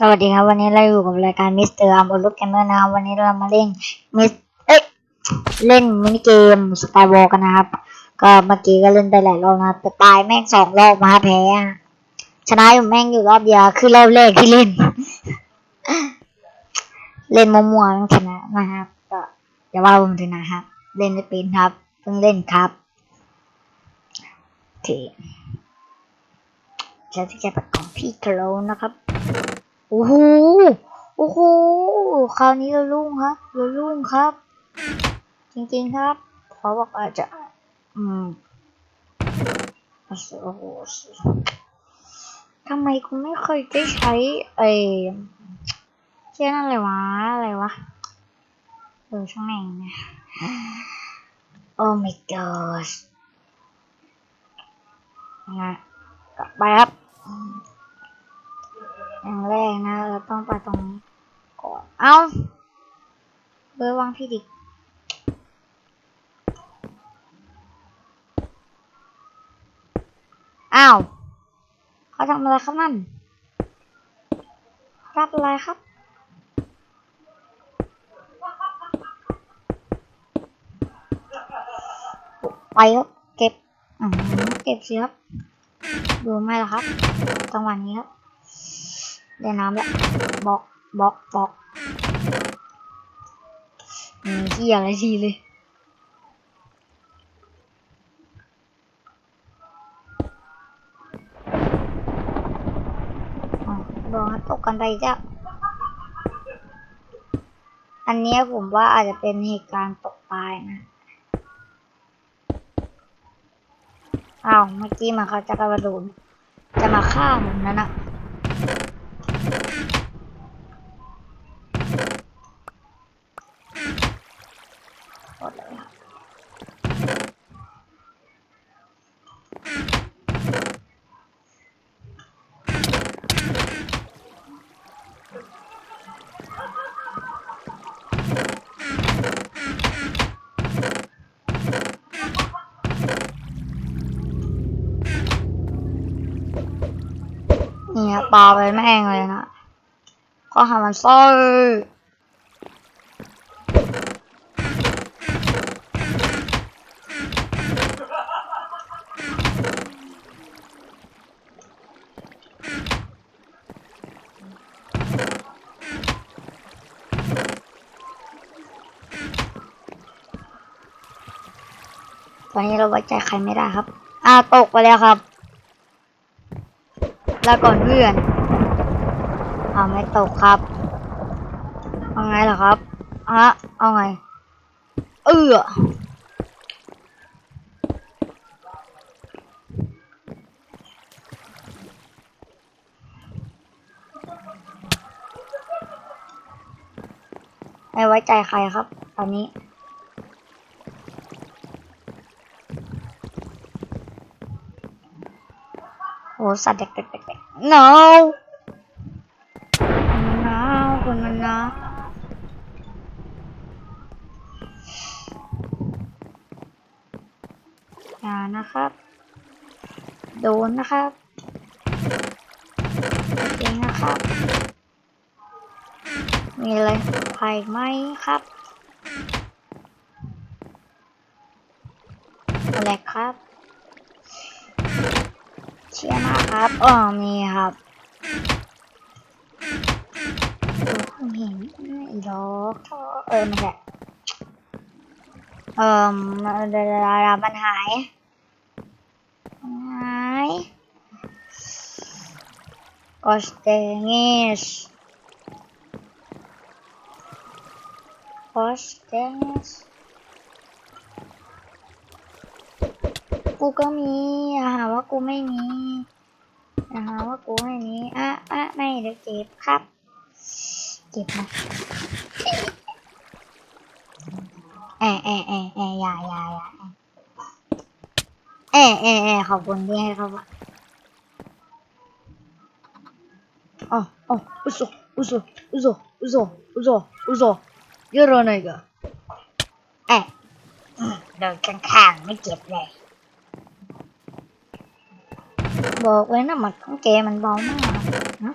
สวัสดีครับ วันนี้เราอยู่กับรายการมิสเตอร์อัมบลูกแกมเมอร์นะครับวันนี้เรามาเล่นมิสเอ้ยเล่นมินิเกมสกายวอลกันนะครับ ก็เมื่อกี้ก็เล่นไปหลายรอบนะแต่ตายแม่งสองรอบมาแพ้ชนะอยู่แม่งอยู่รอบเดียวคือรอบแรกที่เล่น เล่นมัวๆแม่งชนะนะครับก็อย่าว่าผมเลยนะครับ เล่นไม่เป็นครับเพิ่งเล่นครับโอเคแล้ที่จะไปของพี่โคลนนะครับ โอ้โหโอ้โหคราวนี้เราลุ่งครับเราลุ่งครับ จริงๆครับเขาบอกอาจจะ อืมโอ้โหทำไมกูไม่เคยได้ใช้ไอ้เชื่อนั่นอะไรวะ อะไรวะเออช่างแม่งนะโอ้ my god นะกลับไปครับ อย่างแรกนะเราต้องไปตรงนี้ก่อน เอาเบอร์วางพี่ดิอ้าวเขาทำอะไรครับนั่นรับอะไรครับไปครับเก็บอืมเก็บสิครับดูไหมล่ะครับจังหวะนี้ครับ ได้น้ำแล้วบอกบอกบอกมีที่อะไรทีเลยอ๋อโดนตกกันไปจ้ะอันนี้ผมว่าอาจจะเป็นเหตุการณ์ตกตายนะอ้าวเมื่อกี้มันเขาจะกระโดดจะมาฆ่าผมนั่นนะ ดเลยครับเนี่ยปลาไปแม่งเลยนะก็หามันซ่อย ตอนนี้เราไว้ใจใครไม่ได้ครับ อ่าตกไปแล้วครับ แล้วก่อนเพื่อนอ่าไม่ตกครับ เอาไงล่ะครับอะเอาไง เออไม่ไว้ใจใครครับ ตอนนี้ สัตว์เด็กเด็กเด็กเด็ก no มันหนาวคุณมันนาวอย่านะครับ โดนนะครับจริงนะครับ มีอะไรภัยไหมครับอะไรครับ เชียร์มากครับอ๋อมีครับผมเห็นอีดอกท่อเออไม่ใช่เอ่อเดลามันหายหายกอสเตงิสกอสเตงิส กูก็มีอย่าหาว่ากูไม่มีอย่าหาว่ากูไม่มีอะอะไม่เดี๋ยวเก็บครับ เก็บมาแอะแอะแอะแอะอย่าอย่าอย่าแอะแอะแอะขอบคุณที่ให้เขาว่าอ๋ออ๋ออุโซอุโซอุโซอุโซอุโซอุโซเยอะเลยก็แอะโดนข้างๆไม่เจ็บเลย บอกเลยนะหมัดของแกมันเบามากนะ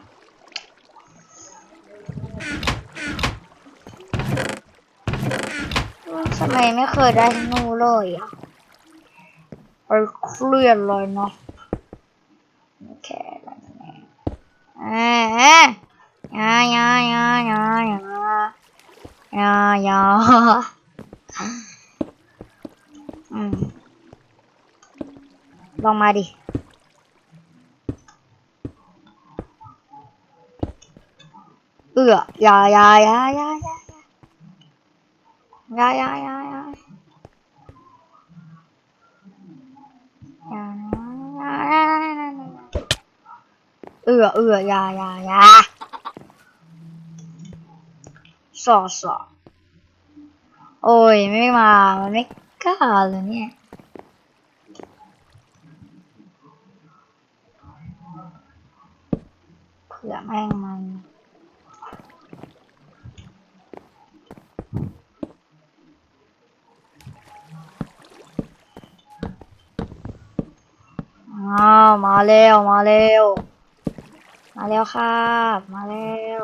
ทำไมไม่เคยได้ธนูเลยอะไปเคลื่อนเลยเนาะโอเคแล้วนะเอ๊ะยอยายายายายาาอืมลองมาดิ เอืออยายายายายายายายายายายายายายาเอือเอือยายายาสอสอโอ้ยไม่มา มันไม่กล้าเลยเนี่ยเผื่อแม่งมัน อ้าวมาเร็วมาเร็วมาเร็วครับมาเร็ว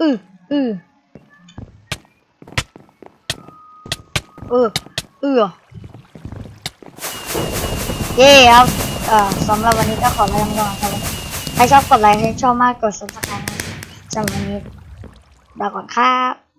อืออือเออเออเย้ครับเอ่อสำหรับวันนี้ก็ขอลาไปก่อนครับใครชอบกดไลค์ใครชอบมากกด subscribe สำหรับวันนี้ลาก่อนครับ